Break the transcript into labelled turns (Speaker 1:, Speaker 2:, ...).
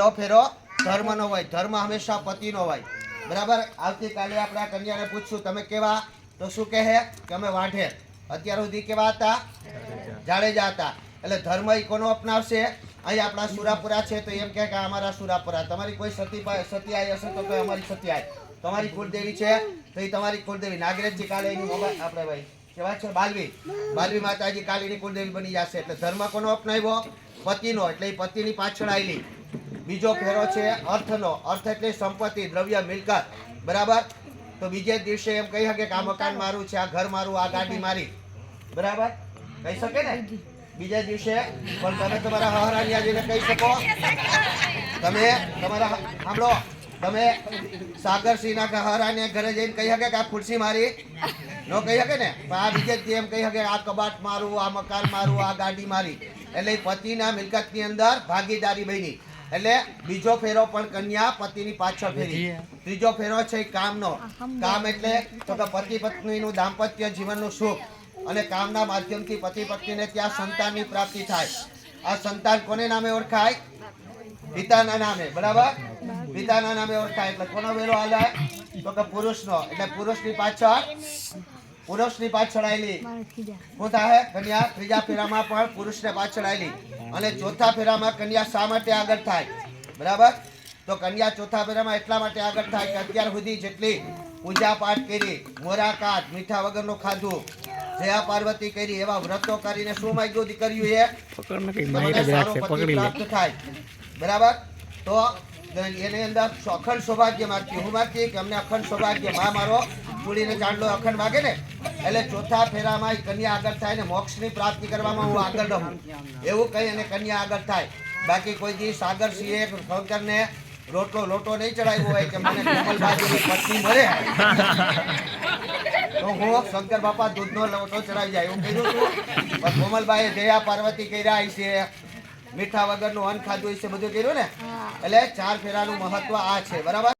Speaker 1: પહેલો ફેરો ધર્મનો હોય, ધર્મ હંમેશા પતિનો હોય. બરાબર? આવતીકાલે આપણે આ કન્યાને પૂછશું, તમે કેવા? તો શું કહે? કે અમે વાંઢે. અત્યાર સુધી કેવા હતા? જાડેજા હતા. એટલે ધર્મ એ કોનો અપનાવશે? અહીં આપણા સુરાપુરા છે, તો એમ કહે કે અમારા સુરાપુરા. તમારી કોઈ સતી પા- સતીઆઈ હશે તો કોઈ અમારી સતીઆઈ તમારી કુળદેવી છે, તો એ તમારી કુળદેવી. નાગરેજજી કાલે એની મોબાઈલ આપણે ભાઈ, કેવા છે? બાલવી. બાલવી માતાજી કાલીની કુળદેવી બની જશે. એટલે ધર્મ કોનો અપનાવ્યો? પતિનો. એટલે એ પતિની પાછળ આવેલી બીજો ફેરો છે અર્થનો. અર્થ એટલે સંપત્તિ દ્રવ્ય મિલકત. બરાબર? તો બીજે દિવસે એમ કહી શકે કે આ મકાન મારું છે આ ઘર મારું આ ગાડી મારી. બરાબર? કહી શકે ને? બીજા દિવસે પણ તમે તમારા હહરાનિયાજીને કહી શકો. તમે તમારા સાંભળો. તમે સાગરસિંહના હહરાને ઘરે જઈને કહી શકે કે આ ખુરશી મારી. ન કહી શકે ને? પણ આ બીજે એમ કહી શકે આ કબાટ મારું આ મકાન મારું આ ગાડી મારી. એટલે પતિના મિલકતની અંદર ભાગીદારી બની. એટલે બીજો ફેરો પણ કન્યા પતિની પાછળ ફેરી. ત્રીજો ફેરો છે કામનો. કામ એટલે તો કે પતિ પત્નીનું દાંપત્ય જીવનનું સુખ અને કામના માધ્યમથી પતિ પત્નીને ત્યાં સંતાનની પ્રાપ્તિ થાય. આ સંતાન કોને નામે ઓળખાય? પિતાના નામે બરાબર? પિતાના નામે ઓળખાય. એટલે કોનો વેરો હાલે? તો કે પુરુષનો. એટલે પુરુષની પાછળ પુરુષની પાછળ આવેલી શું થાય કન્યા ત્રીજા ફેરામાં પણ પુરુષને પાછળ આવેલી અને ચોથા ફેરામાં કન્યા શા માટે આગળ થાય? બરાબર? તો કન્યા ચોથા ફેરામાં એટલા માટે આગળ થાય કે અત્યાર સુધી જેટલી પૂજા પાઠ કરી મોરા કાટ મીઠા વગરનું ખાધું જયા પાર્વતી કરી એવા વ્રતો કરીને શું માંગ્યું દીકરીઓ એ પતિ પ્રાપ્ત થાય. બરાબર? તો એની અંદર અખંડ સૌભાગ્ય માગતી. હું માગતી કે અમને અખંડ સૌભાગ્ય મા મારો ચૂડીને ચાંદલો અખંડ માગે ને? એટલે ચોથા ફેરામાં કન્યા આગળ થાય ને મોક્ષની પ્રાપ્તિ કરવામાં હું આગળ રહું. એવું કહી અને કન્યા આગળ થાય. બાકી કોઈ દી સાગર સિંહે શંકરને રોટલો લોટો નહીં ચડાવ્યો હોય કે મને કોમલબાજીની પત્ની મળે. તો હું શંકર બાપા દૂધનો લોટો ચડાવી જાય એવું કીધું હતું પણ કોમલબાઈએ જયા પાર્વતી કર્યા છે. મીઠા વગરનું અન્ન ખાધું છે બધું કર્યું ને? એટલે ચાર ફેરાનું મહત્વ આ છે. બરાબર?